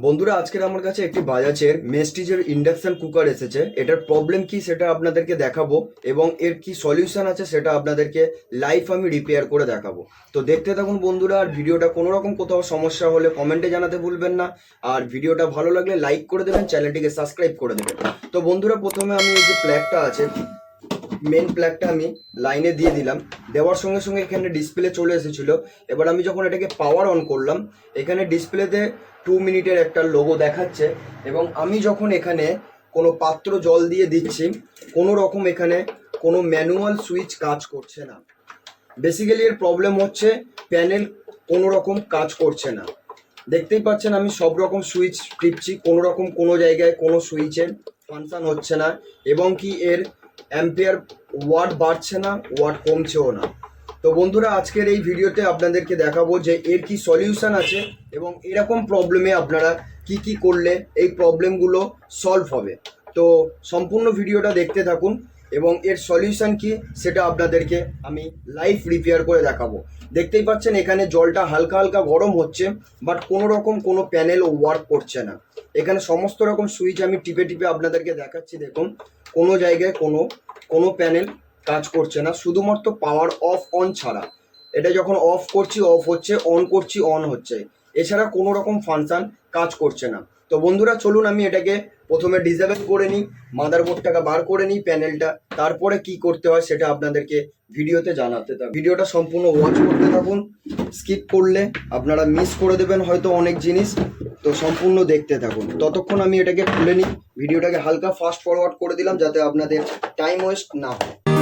বন্ধুরা, আজকের আমার কাছে একটি বাজাজের মেস্টিজের ইন্ডাকশন কুকার এসেছে। এটার প্রবলেম কি সেটা আপনাদেরকে দেখাবো এবং এর কি সলিউশন আছে সেটা আপনাদেরকে লাইভ আমি রিপেয়ার করে দেখাবো। তো দেখতে থাকুন বন্ধুরা, আর ভিডিওটা কোনো রকম কোথাও সমস্যা হলে কমেন্টে জানাতে ভুলবেন না। আর ভিডিওটা ভালো লাগলে লাইক করে দেবেন চ্যানেলটিকে সাবস্ক্রাইব করে দেবেন। তো বন্ধুরা, প্রথমে আমি এই যে প্ল্যাগটা আছে মেন প্ল্যাগটা আমি লাইনে দিয়ে দিলাম। দেওয়ার সঙ্গে সঙ্গে এখানে ডিসপ্লে চলে এসেছিল। এবার আমি যখন এটাকে পাওয়ার অন করলাম, এখানে ডিসপ্লেতে টু মিনিটের একটা লোগো দেখাচ্ছে এবং আমি যখন এখানে কোনো পাত্র জল দিয়ে দিচ্ছি, কোনো রকম এখানে কোনো ম্যানুয়াল সুইচ কাজ করছে না। বেসিক্যালি এর প্রবলেম হচ্ছে প্যানেল কোনো রকম কাজ করছে না। দেখতেই পাচ্ছেন আমি সব রকম সুইচ টিপছি, কোনো রকম কোনো জায়গায় কোনো সুইচের ফাংশান হচ্ছে না এবং কি এর অ্যাম্পিয়ার ওয়াট বাড়ছে না, ওয়াট কমছেও না। তো বন্ধুরা, আজকের এই ভিডিওতে আপনাদেরকে দেখাবো যে এর কি সলিউশন আছে এবং এরকম প্রবলেমে আপনারা কি কি করলে এই প্রবলেমগুলো সলভ হবে। তো সম্পূর্ণ ভিডিওটা দেখতে থাকুন এবং এর সলিউশন কি সেটা আপনাদেরকে আমি লাইভ রিপেয়ার করে দেখাবো। দেখতেই পাচ্ছেন, এখানে জলটা হালকা হালকা গরম হচ্ছে বাট কোনো রকম কোনো প্যানেল ওয়ার্ক করছে না। এখানে সমস্ত রকম সুইচ আমি টিপে টিপে আপনাদেরকে দেখাচ্ছি, দেখুন। কোনো জায়গায় কোনো কোনো প্যানেল কাজ করছে না, শুধুমাত্র পাওয়ার অফ অন ছাড়া। এটা যখন অফ করছি অফ হচ্ছে অন করছি অন হচ্ছে। এছাড়া কোনো রকম ফাংশান কাজ করছে না। তো বন্ধুরা, চলুন আমি এটাকে প্রথমে ডিসেবল করে নিই মাদারবোর্ডটাকে বার করে নিই প্যানেলটা তারপরে কি করতে হয় সেটা আপনাদেরকে ভিডিওতে জানাতে থাকুন। ভিডিওটা সম্পূর্ণ ওয়াচ করতে থাকুন স্কিপ করলে আপনারা মিস করে দেবেন হয়তো অনেক জিনিস, তো সম্পূর্ণ দেখতে থাকুন। ততক্ষণ আমি এটাকে খুলে নিই, ভিডিওটাকে হালকা ফাস্ট ফরওয়ার্ড করে দিলাম যাতে আপনাদের টাইম ওয়েস্ট না হয়।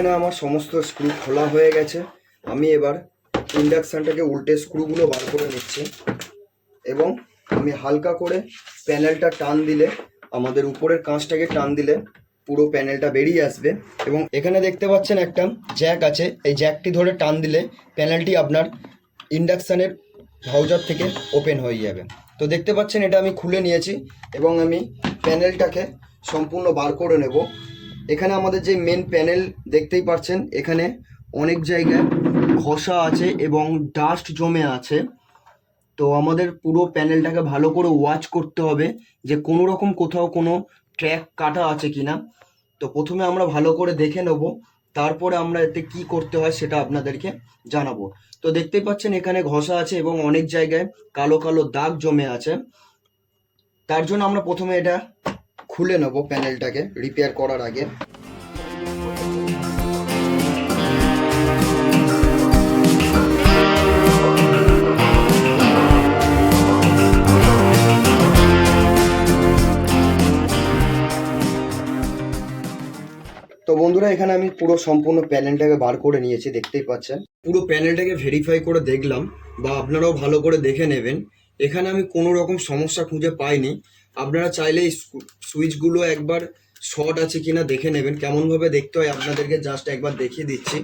এখানে আমার সমস্ত স্ক্রু খোলা হয়ে গেছে। আমি এবার ইন্ডাকশানটাকে উল্টে স্ক্রুগুলো বার করে নিচ্ছি এবং আমি হালকা করে প্যানেলটা টান দিলে, আমাদের উপরের কাঁচটাকে টান দিলে পুরো প্যানেলটা বেরিয়ে আসবে এবং এখানে দেখতে পাচ্ছেন একটা জ্যাক আছে। এই জ্যাকটি ধরে টান দিলে প্যানেলটি আপনার ইন্ডাকশানের ভাউজার থেকে ওপেন হয়ে যাবে। তো দেখতে পাচ্ছেন এটা আমি খুলে নিয়েছি এবং আমি প্যানেলটাকে সম্পূর্ণ বার করে নেব। এখানে আমাদের যে মেন প্যানেল দেখতেই পাচ্ছেন, এখানে অনেক জায়গায় ঘষা আছে এবং ডাস্ট জমে আছে। তো আমাদের পুরো প্যানেলটাকে ভালো করে ওয়াচ করতে হবে যে কোনো রকম কোথাও কোনো ট্র্যাক কাটা আছে কিনা। তো প্রথমে আমরা ভালো করে দেখে নেব, তারপরে আমরা এতে কি করতে হয় সেটা আপনাদেরকে জানাব। তো দেখতেই পাচ্ছেন এখানে ঘষা আছে এবং অনেক জায়গায় কালো কালো দাগ জমে আছে। তার জন্য আমরা প্রথমে এটা খুলে নেব প্যানেলটাকে রিপেয়ার করার আগে। তো বন্ধুরা, এখানে আমি পুরো সম্পূর্ণ প্যানেলটাকে বার করে নিয়েছি, দেখতেই পাচ্ছেন। পুরো প্যানেলটাকে ভেরিফাই করে দেখলাম বা আপনারাও ভালো করে দেখে নেবেন। এখানে আমি কোনো রকম সমস্যা খুঁজে পাইনি। আপনারা চাইলে সুইচগুলো একবার শর্ট আছে কিনা দেখে নেবেন। কেমনভাবে দেখতে হয় আপনাদেরকে জাস্ট একবার দেখিয়ে দিচ্ছি।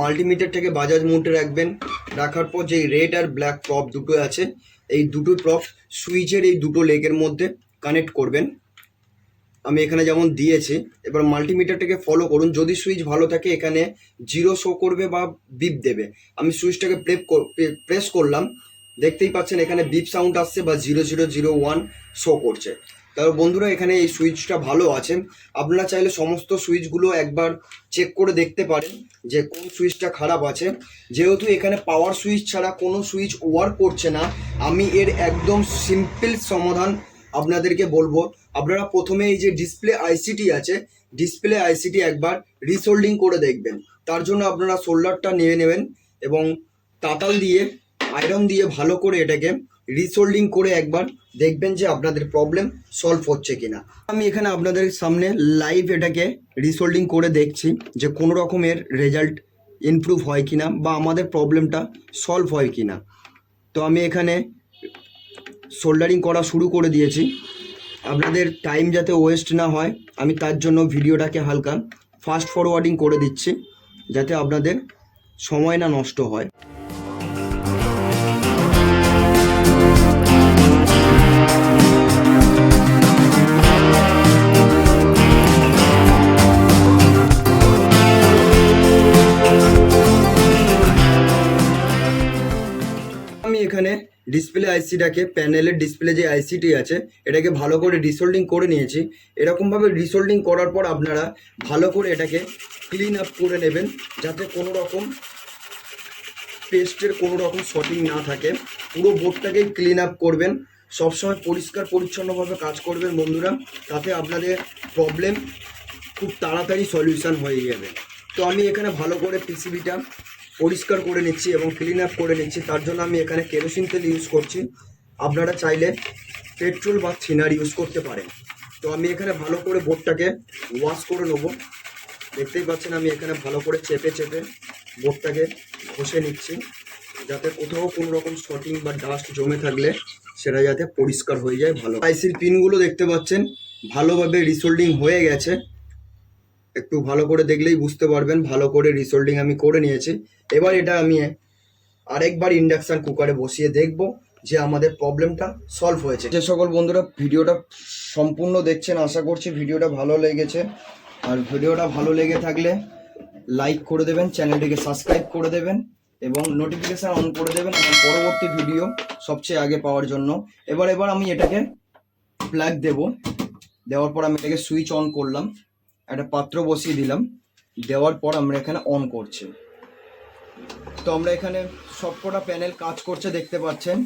মাল্টিমিটারটাকে বাজাজ মোটে রাখবেন। রাখার পর যেই রেড আর ব্ল্যাক প্রপ দুটো আছে, এই দুটো প্রপ সুইচের এই দুটো লেগের মধ্যে কানেক্ট করবেন। আমি এখানে যেমন দিয়েছি, এবার মাল্টিমিটারটাকে ফলো করুন। যদি সুইচ ভালো থাকে, এখানে জিরো শো করবে বা বিপ দেবে। আমি সুইচটাকে প্রেপ প্রেস করলাম দেখতেই পাচ্ছেন এখানে বিপ সাউন্ড আসছে বা zero zero zero one show করছে। তার বন্ধুরা, এখানে এই সুইচটা ভালো আছে। আপনারা চাইলে সমস্ত সুইচগুলো একবার চেক করে দেখতে পারেন যে কোন সুইচটা খারাপ আছে। যেহেতু এখানে পাওয়ার সুইচ ছাড়া কোনো সুইচ ওয়ার্ক করছে না, আমি এর একদম সিম্পল সমাধান আপনাদেরকে বলব। আপনারা প্রথমে এই যে ডিসপ্লে আইসিটি আছে ডিসপ্লে আইসিটি একবার রিসোল্ডিং করে দেখবেন। তার জন্য আপনারা সোল্ডারটা নিয়ে নেবেন এবং তাতাল দিয়ে আয়রন দিয়ে ভালো করে এটাকে রিসোল্ডিং করে একবার দেখবেন যে আপনাদের প্রবলেম সলভ হচ্ছে কিনা। আমি এখানে আপনাদের সামনে লাইভ এটাকে রিসোল্ডিং করে দেখছি যে কোনো রকমের রেজাল্ট ইমপ্রুভ হয় কিনা বা আমাদের প্রবলেমটা সলভ হয় কিনা। তো আমি এখানে সোল্ডারিং করা শুরু করে দিয়েছি। আপনাদের টাইম যাতে ওয়েস্ট না হয়, আমি তার জন্য ভিডিওটাকে হালকা ফাস্ট ফরওয়ার্ডিং করে দিচ্ছি, যাতে আপনাদের সময় না নষ্ট হয়। ডিসপ্লে আইসিটাকে প্যানেলের ডিসপ্লে যে আইসিটি আছে, এটাকে ভালো করে রিসোল্ডিং করে নিয়েছি। এরকমভাবে রিসোল্ডিং করার পর আপনারা ভালো করে এটাকে ক্লিন আপ করে নেবেন, যাতে কোনো রকম পেস্টের কোনো রকম শটিং না থাকে। পুরো বোর্ডটাকেই ক্লিন আপ করবেন, সবসময় পরিষ্কার, পরিচ্ছন্নভাবে কাজ করবেন বন্ধুরা, তাতে আপনাদের প্রবলেম খুব তাড়াতাড়ি সলিউশন হয়ে যাবে। তো আমি এখানে ভালো করে পিসিবিটা পরিষ্কার করে নিচ্ছি এবং ক্লিন আপ করে নিচ্ছি। তার জন্য আমি এখানে কেরোসিন তেল ইউজ করছি। আপনারা চাইলে পেট্রোল বা থিনার ইউজ করতে পারেন। তো আমি এখানে ভালো করে বোর্ডটাকে ওয়াশ করে নেব। দেখতেই পাচ্ছেন আমি এখানে ভালো করে চেপে চেপে বোর্ডটাকে ঘষে নিচ্ছি। যাতে কোথাও কোনো রকম শটিং বা ডাস্ট জমে থাকলে সেটা যাতে পরিষ্কার হয়ে যায় ভালো। আইসির পিনগুলো দেখতে পাচ্ছেন, ভালোভাবে রিসোল্ডিং হয়ে গেছে। একটু ভালো করে দেখলেই বুঝতে পারবেন, ভালো করে রিসোল্ডিং আমি করে নিয়েছি। এবার এটা আমি আরেকবার ইন্ডাকশান কুকারে বসিয়ে দেখব যে আমাদের প্রবলেমটা সলভ হয়েছে। যে সকল বন্ধুরা ভিডিওটা সম্পূর্ণ দেখছেন, আশা করছি ভিডিওটা ভালো লেগেছে। আর ভিডিওটা ভালো লেগে থাকলে লাইক করে দেবেন চ্যানেলটিকে সাবস্ক্রাইব করে দেবেন এবং নোটিফিকেশান অন করে দেবেন এবং পরবর্তী ভিডিও সবচেয়ে আগে পাওয়ার জন্য। এবার এবার আমি এটাকে প্লাগ দেব। দেওয়ার পর আমি এটাকে সুইচ অন করলাম। একটা পাত্র বসিয়ে দিলাম। দেওয়ার পর আমরা এখানে অন করছি। তো আমরা এখানে সবকটা প্যানেল কাজ করছে, দেখতে পাচ্ছেন।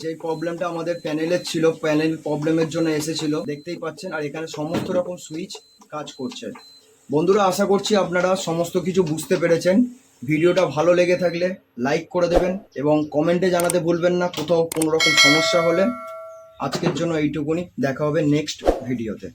যে প্রবলেমটা আমাদের প্যানেলের ছিল প্যানেল প্রবলেমের জন্য এসেছিল, দেখতেই পাচ্ছেন। আর এখানে সমস্ত রকম সুইচ কাজ করছে। বন্ধুরা, আশা করছি আপনারা সমস্ত কিছু বুঝতে পেরেছেন। ভিডিওটা ভালো লেগে থাকলে লাইক করে দেবেন এবং কমেন্টে জানাতে ভুলবেন না, কোথাও কোনো রকম সমস্যা হলে। আজকের জন্য এইটুকুনি। দেখা হবে নেক্সট ভিডিওতে